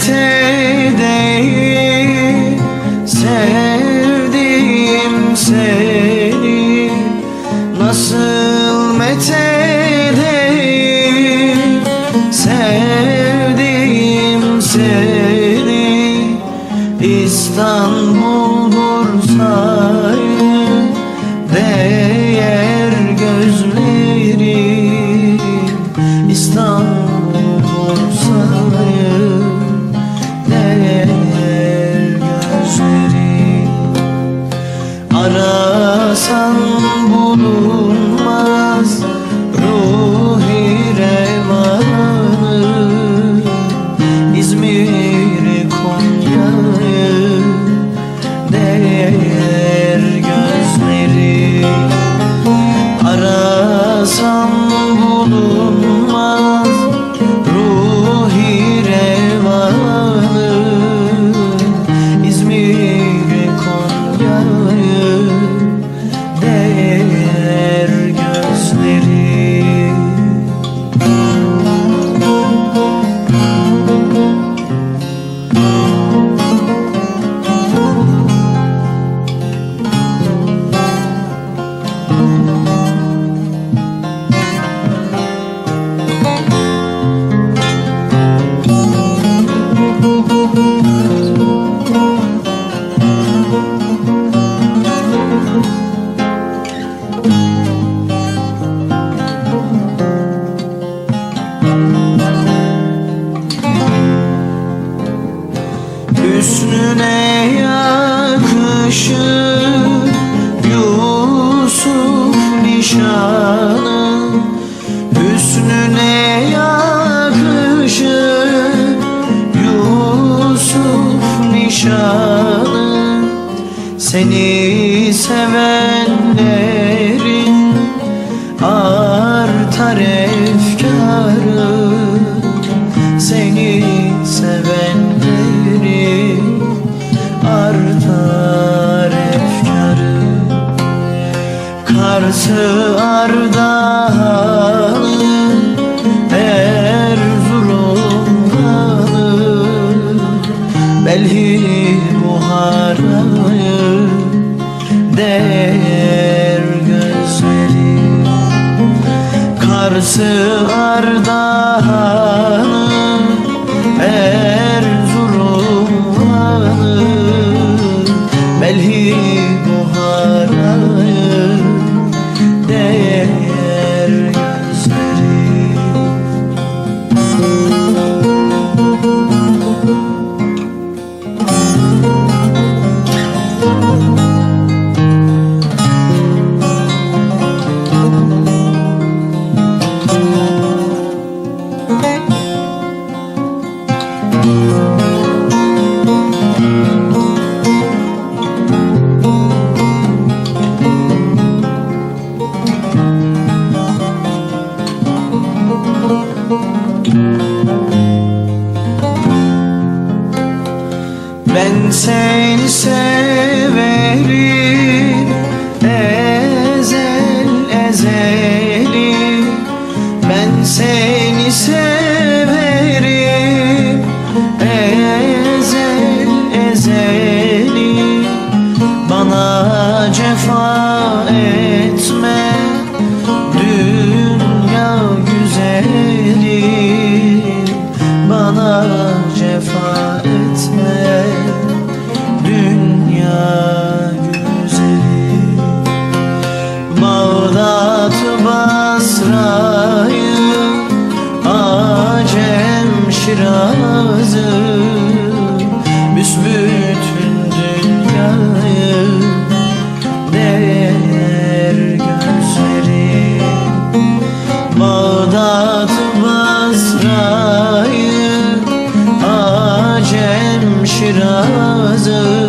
mountain. canın Hüsnüne yakışır. Yusuf nişanı Seni sevenlerin Artar efkarı. Seni seven Ardahan Erzurum'danı Belhi Buhara'yı Değer gözleri Karsı Ardahan Ben seni sev Basra'yı Acem Şiraz'ı Büsbütün dünyayı Değer gözleri Bağdat Basra'yı Acem Şiraz'ı